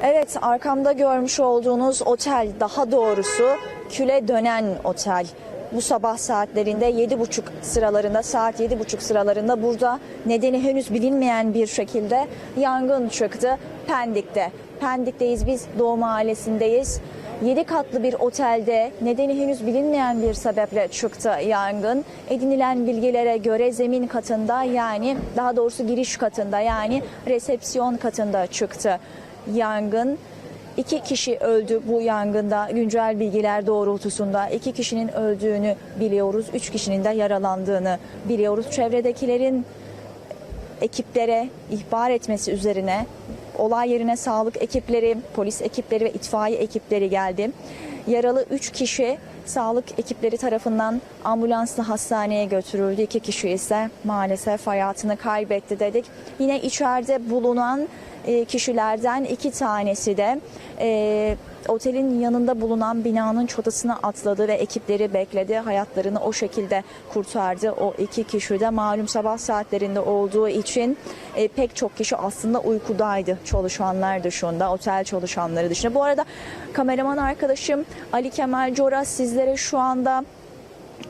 Evet arkamda görmüş olduğunuz otel daha doğrusu küle dönen otel. Bu sabah saatlerinde 7.30 sıralarında saat 7.30 sıralarında burada nedeni henüz bilinmeyen bir şekilde yangın çıktı Pendik'te. Pendik'teyiz biz Doğu Mahallesi'ndeyiz. 7 katlı bir otelde nedeni henüz bilinmeyen bir sebeple çıktı yangın. Edinilen bilgilere göre zemin katında yani daha doğrusu giriş katında yani resepsiyon katında çıktı yangın. İki kişi öldü bu yangında güncel bilgiler doğrultusunda. iki kişinin öldüğünü biliyoruz. Üç kişinin de yaralandığını biliyoruz. Çevredekilerin ekiplere ihbar etmesi üzerine olay yerine sağlık ekipleri, polis ekipleri ve itfaiye ekipleri geldi. Yaralı 3 kişi sağlık ekipleri tarafından ambulansla hastaneye götürüldü. 2 kişi ise maalesef hayatını kaybetti dedik. Yine içeride bulunan e, kişilerden iki tanesi de e, otelin yanında bulunan binanın çatısına atladı ve ekipleri bekledi. Hayatlarını o şekilde kurtardı. O iki kişi de malum sabah saatlerinde olduğu için e, pek çok kişi aslında uykudaydı. Çalışanlar dışında, otel çalışanları dışında. Bu arada kameraman arkadaşım Ali Kemal Cora sizlere şu anda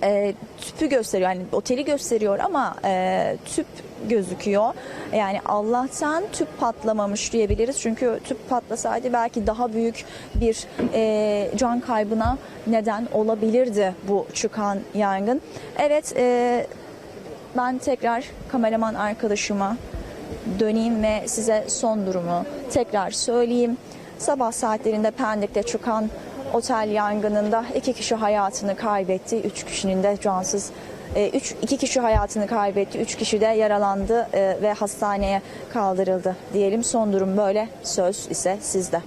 e, tüpü gösteriyor. Yani oteli gösteriyor ama e, tüp gözüküyor. Yani Allah'tan tüp patlamamış diyebiliriz. Çünkü tüp patlasaydı belki daha büyük bir e, can kaybına neden olabilirdi bu çıkan yangın. Evet e, ben tekrar kameraman arkadaşıma döneyim ve size son durumu tekrar söyleyeyim. Sabah saatlerinde Pendik'te çıkan otel yangınında iki kişi hayatını kaybetti. Üç kişinin de cansız e, üç, iki kişi hayatını kaybetti. Üç kişi de yaralandı e, ve hastaneye kaldırıldı diyelim. Son durum böyle. Söz ise sizde.